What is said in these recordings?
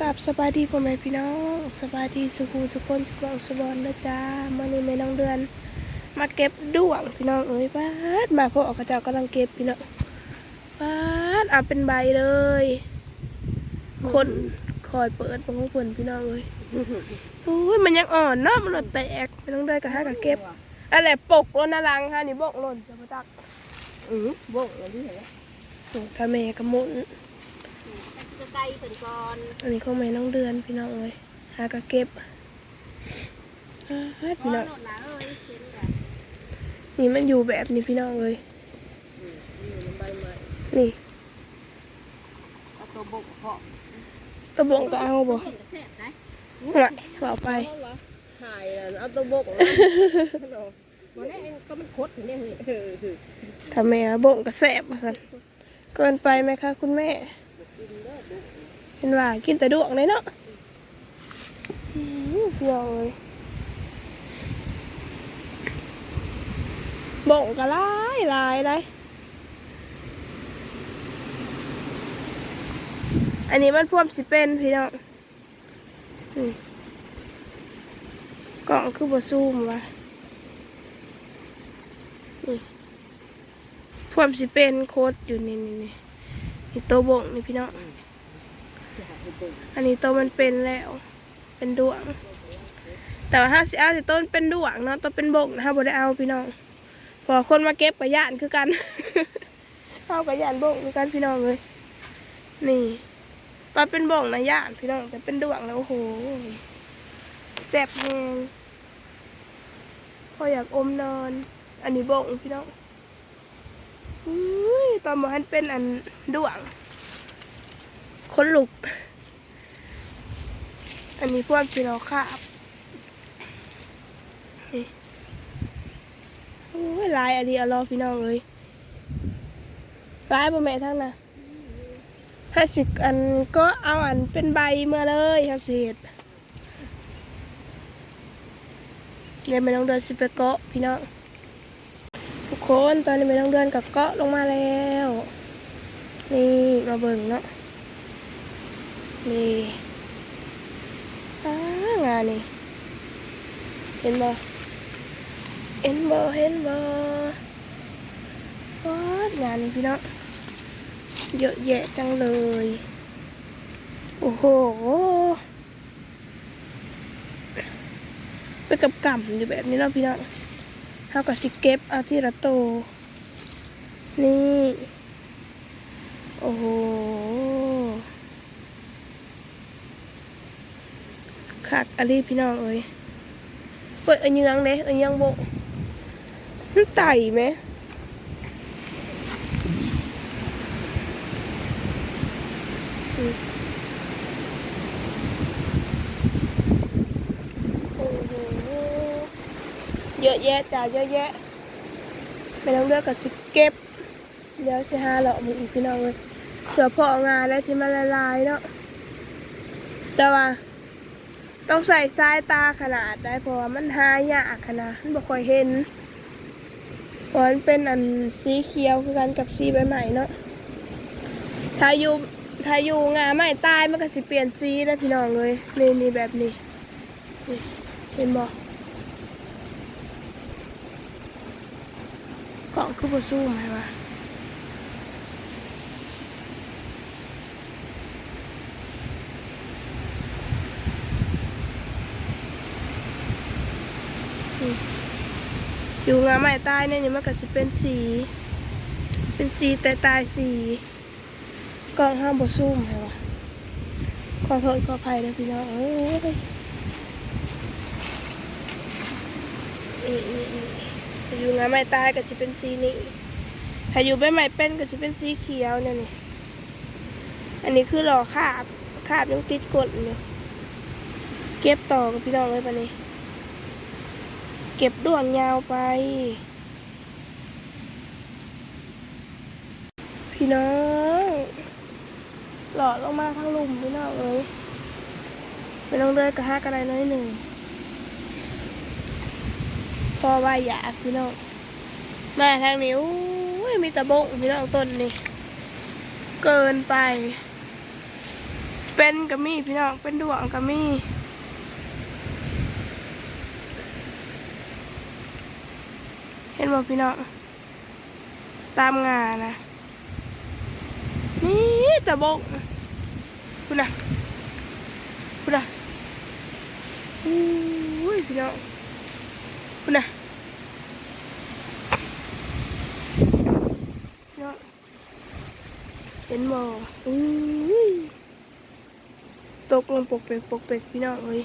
กับสบายดีพ่อแม่พี่น้องสบายดีสุขูทุกคนสุของสุบอนนะจ้ามื่อนี้แม่น้องเดือน มาเก็บด้วงพี่น้องเอ้ยป้าดมาพ่อออกกระเจ้ากำลังเก็บพี่น้องป้าดเอาเป็นใบเลย คนคอยเปิดของเพิ่นพี่น้องเอ้ยโอ้ยมันยังอ่อนเนาะมันหลดแตกแม่น้องเดือนก็หากะเก็บอะไรปกลนนาลังค่ะนี่บกหล่นจะมาตักอือบ่งเลยที่เห็นแล้วโอ้ถ้าแม่กระมุน จะไกลถึงก่อนอันนี้ของแม่น้องเดือนพี่น้องเอ้ยหากะเก็บอ้าวพี่น้องโดดหลาเอ้ยเห็นกันนี่มันอยู่แบบนี้พี่น้องเอ้ยอยู่ในใบไม้นี่เอาตัวบกเพาะตะบงก็เอาบ่เห็นแซ่บได้ห่วยเอาไปเพราะว่าหายแล้วเอาตัวบกออกมาวันนี้เองก็มันคดถึงเนี่ยเฮ้ยเออถ้าแม่บงก็แสบว่าซั่นเกินไปไหมคะคุณแม่กิน เห็นว่ากินแต่ดวงเลยเนาะอื้อพี่น้องเอ้ยบงก็ลายลายเลยอันนี้มันพวมสิเป็นพี่น้องกล่องคือบซูมวะนี่พวมสิเป็นโคตรอยู่นี่นี่ นี่นี่ตัวบงนี่พี่น้องอันนี้โตมันเป็นแล้ว เป็นดวง แต่ว่าห้าสิเอาสิต้นเป็นดวงเนาะต้เป็นบงนะฮะบ่ได้เอาพี่น้องพอคนมาเก็บกับย่านคือกันเอากับย่านบงคือกันพี่น้องเลยนี่ตอนเป็นบงนะย่านพี่น้องแต่เป็นดวงแล้วโอ้โหแซ่บแหงพออยากอมนอน อันนี้บงพี่น้อง อุ้ยตอนบอกให้เป็นอันดวงคนลุก อันนี้พวกที่เราคาบนี่โอ้ยลายอันนี้อรอพี่น้องเลยลายบ่แม่ทั้งนะถ้าสิบอันก็เอาอันเป็นใบมื่อเลยครับเฮ็ดเดี๋ยวไม่ต้องเดินสิไปเกาะพี่น้อง คนตอนนี้ไม่ต้องเดินกับเกาะลงมาแล้ว นี่มาเบิ่งเนาะนี่งานนี่เห็นบ่เห็นบ่เห็นบ่ว้าวงานนี้พี่น้องเยอะแยะจังเลย โอ้โหไปกับกำอยู่แบบนี้เนาะพี่น้อง เท่ากับสิเก็บเอาที่ละโต นี่ โอ้โห คักอันนี้พี่น้องเอ้ยเปิดอันยังเด้อันยังโบมันไต่ไหมอืมโอ้โห เยอะแยะจ้าเยอะแยะไม่ต้องเลือกกับสิเก็บเดี๋ยวจะหาเรามึงอีกพี่น้องเลยเสือพองานแล้วที่มันละลายเนาะแต่ว่า ต้องใส่สายตาขนาดได้เพราะว่ามันหายากขนาดมันบ่ค่อยเห็นเพราะมันเป็นอันสีเขียวคือกันกับสีใบใหม่เนาะถ้าอยู่ถ้าอยู่งาใหม่ตายมันก็สิเปลี่ยนสีได้พี่น้องเลยนี่นี่แบบนี้นี่เห็นบ่ก คือบ่สู้ไหมวะอยู่งาใหม่ตายเนี่ยนี่มันก็สิเป็นสี เป็นสีแต่ตายสีกล่องห้ามบ่ซูมไหมวะขอโทษขออภัยนะพี่น้องเอ้ยนี่นี่นี่ถ้า อยู่งาใหม่ตายก็จะเป็นสีนี้ถ้าอยู่ใบใหม่เป็นก็จะเป็นสีเขียวเนี่ยนี่อันนี้คือหล่อคาบคาบยังติดกดอยู่เก็บต่อกับพี่น้องเลยปะนี้เก็บด่วงยาวไป พี่น้องหล่อลงมาทั้งลุ่มพี่น้องเอ้ยไม่ต้องเดินกระหากระไรน้อยหนึ่ง พอว่าอยากพี่น้องมาทางนี้อุ้ยมีตะบงพี่น้องต้นนี่เกินไป เป็นก็มีพี่น้องเป็นดวงก็มีเห็นบ่พี่น้องตามงานนะนี่ตะบกคุณนะคุณนะอุ้ยพี่น้อง คุณน่ะพี่น้องเห็นบ่อุ้ยตกลงปกเปกปกเปกพี่น้องเอ้ย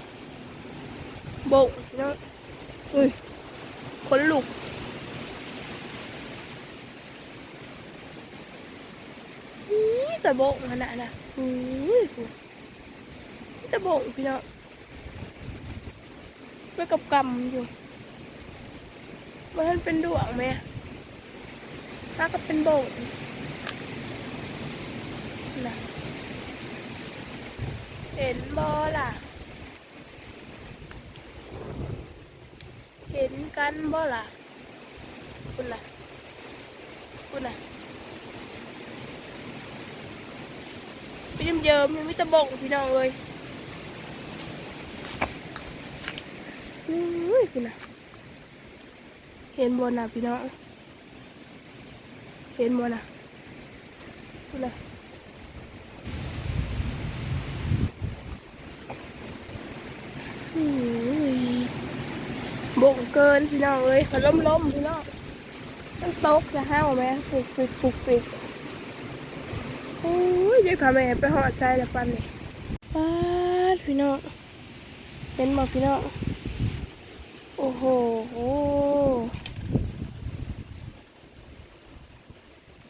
โบกพี่น้องอุ้ยขนลุกนี่แต่โบกขนาดน่ะอุ้ยนี่แต่โบกพี่น้องไปกับกำอยู่ มันเป็นดวงไหมถ้าก็เป็นโบกนะเห็นบอล่ะ เห็นกันบอล่ะ คุณล่ะ คุณล่ะไปเยิ้มยังไม่ตะบงพี่น้องเลยอุ้ยคุณน่ะ เห็นบนนะพี่น้อง เห็นบนนะคุณน่ะอุ้ยบงเกินพี่น้องเลยเขาล้มล้มๆพี่น้องมันตกจะห้าวไหมปุกปุกปุกปุกโอ้ยเด็กทำไมไปหอดใจละปันนี่ป้าพี่น้องเป็นบ่พี่น้องโอ้โหโอ้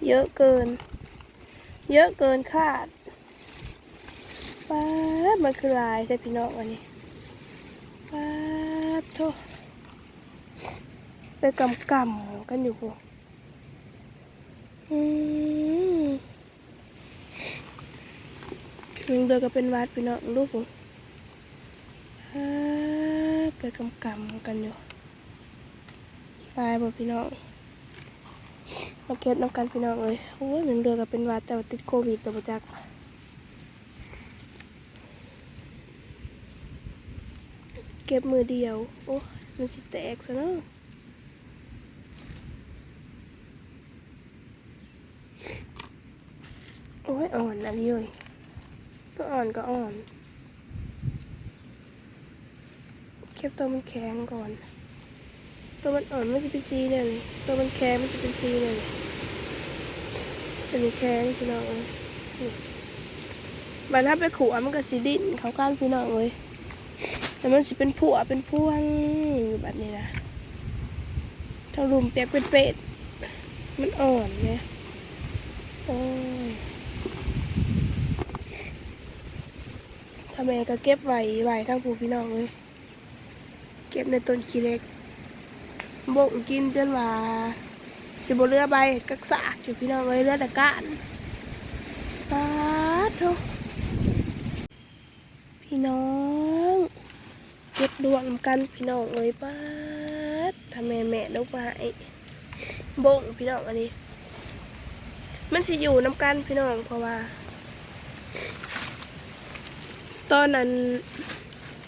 เยอะเกิน เยอะเกินคาดป้ามันคือลายใช่พี่น้องอันนี้ป้าดโทษไปกำกำกันอยู่พวอืมลุงเดือก็เป็นวัดพี่น้องลูกผมอ่าไปกำกำกันอยู่ตายบ่พี่น้อง มาเก็บน้ำกันพี่น้องเอ้ยโอ้ยหนึ่งเดือก็เป็นวัดแต่ว่าติดโควิดแต่ประจักเก็บมือเดียว โอ้ยมันสิแตกซะเนาะโอ้ยอ่อนอันนี้เลยตัวอ่อนก็อ่อน เก็บตัวมันแข็งก่อน ตัวมันอ่อนมันจะเป็นสีเนี่ยเลยตัวมันแข็งมันจะเป็นสีเนี่ยเลยตัวนี้แข็งพี่น้องเอ้ยมันถ้าไปขู่มันก็สีดิ้นเขาก้านพี่น้องเลยแต่มันสิเป็นผัวเป็นพวงอยู่แบบนี้นะทั้งรุมเปียกเป็นเป็ดมันอ่อนไงโอ้ยทำไมก็เก็บไว้ไว้ทั้งผู้พี่น้องเลย เก็บในต้นขี้เล็ก บกกินจนว่าสิบเรือใบกักสากอยู่พี่น้องเลยเรือต่ก้านปาดโถพี่น้องเก็บดวงกันพี่น้องเลยปาดทำไมแม่ลูกไอ้บงพี่น้องอันนี้ มันสิอยู่น้ำกันพี่น้องเพราะว่า ตอนนั้น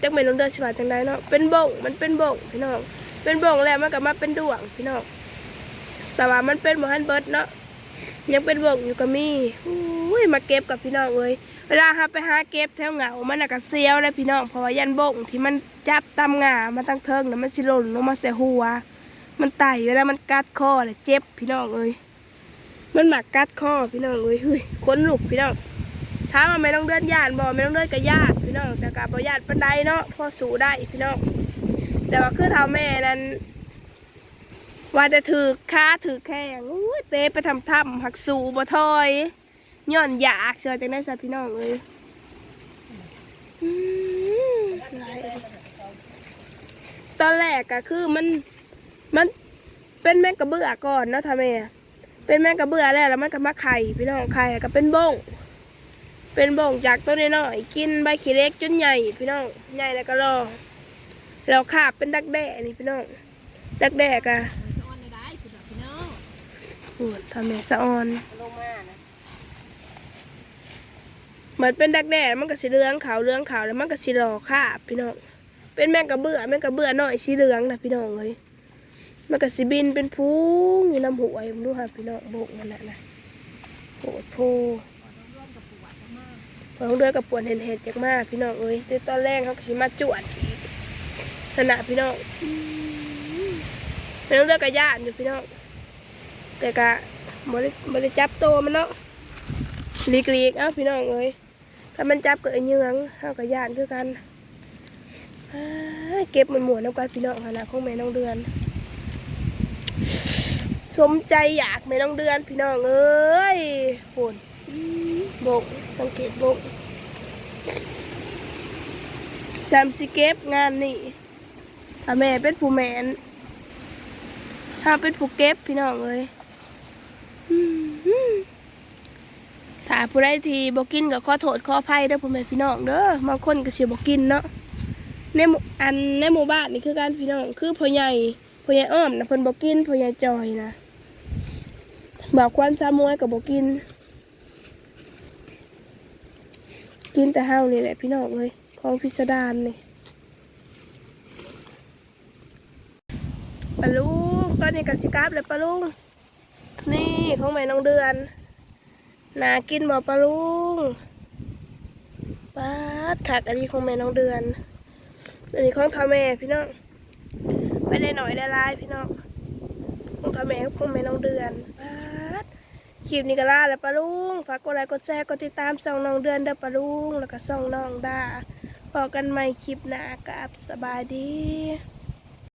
จักไม่ลงเดินสบายจังไดเนาะเป็นบ่งมันเป็นบ่งพี่น้อง เป็นบ่งแล้วมันก็มาเป็นดวงพี่น้องแต่ว่ามันเป็นหมฮันเบิร์ดเนาะยังเป็นบ่งอยู่ก็มีอุ้ยมาเก็บกับพี่น้องเลยเวลาหาไปหาเก็บแถวเหงามันน่ะก็เซียวเลยพี่น้องเพราะว่ายันบ่งที่มันจับตามงามาตั้งเทิงแล้วมันสิหล่นลงมาใส่หัว มันไต่เวลามันกัดคอเลยเจ็บพี่น้องเลยมันหมักกัดคอพี่น้องเลยเฮ้ยขนลุกพี่น้องถามว่าไม่ต้องเดินญาติบ่ไม่ต้องเดินกับญาติพี่น้องแต่กับบ่ญาติปันใดเนาะพอสู้ได้พี่น้อง แต่ว่าคือเท่าแม่นั้น ว่าจะถือค้าถือแข้งอู้เตะไปทำถ้ำหักสูบ่ทอยย้อนอยากเชื่อจังได้ซะพี่น้องเลยตอนแรกก็คือมันมันเป็นแมงกระเบื้อก่อนเนาะท่าแม่เป็นแมงกระเบื้อแล้วแล้วมันก็มาไข่พี่น้องไข่ก็เป็นบ้งเป็นบ่งจากต้นน้อยๆกินใบขี้เล็กจนใหญ่พี่น้องใหญ่แล้วก็รอ แล้วขาบเป็นดักแด้นี่พี่น้อง ดักแด้กะนอนได้คุณพี่น้องปวดทำแม่สะออนลงมานะมันเป็นดักแด้มันก็สีเหลืองขาวเหลืองขาวแล้วมันก็สีหล่อค่ะพี่น้อง เป็นแมงกระเบื่อแมงกระเบื่อหน่อยสีเหลืองนะพี่น้องเลยมันก็สีบินเป็นพุงอยู่น้ำหัวผมดูค่ะพี่น้องโบกนั่นแหละนะโหดโพพอต้องเดือกับปวนเห็นเห็ดจากมากพี่น้องเอ้ยแต่ตอนแรกเขาก็สิมาจวด อีกนั่นนะพี่น้องไม่ต้องเลือกกระยานอยู่พี่น้องแต่กะบริบริจับโตวมันเนาะลีกลีกเอ้าพี่น้องเอ้ยถ้ามันจับก็เหยืองเขากระยานคือกันเก็บมันหมวนน้ำกันพี่น้องขนาดของแม่น้องเดือน สมใจอยากแม่น้องเดือนพี่น้องเอ้ยโหนบกสังเกตบกจำสิเก็บงานนี่ ถ้าแม่เป็นผู้แมนถ้าเป็นผู้เก็บพี่น้องเอ้ยถ้าผู้ใดที่บอกกินก็ขอโทษขออภัยเด้อพ่อแม่พี่น้องเด้อบางคนก็สิบอกกินเนาะในอันในหมู่บ้านนี่คือการพี่น้องคือพ่อใหญ่พ่อใหญ่อ้อมนะเพิ่นบอกกินพ่อใหญ่จอยนะบอกควันซามวยก็บอกกิน กินแต่เฮานี่แหละพี่น้องเลยของพิสดารนี่ ลาลุงตอนนี้กับสิกราบเลยปลาลุงนี่ของแม่น้องเดือนนากินบ่ปลาลุงปาดขักอันนี้ของแม่น้องเดือน อันนี้ของทาแม่พี่น้องไปได้หน่อยได้ลายพี่น้องของทาแม่กับของแม่น้องเดือนปาดคลิปนี้ก็ลาแล้วปะลุงฝากกดไลค์กดแชร์กดติดตามส่องน้องเดือนเด้อปะลุงแล้วก็ส่องน้องดาพอกันใหม่คลิปหน้ากับสบายดี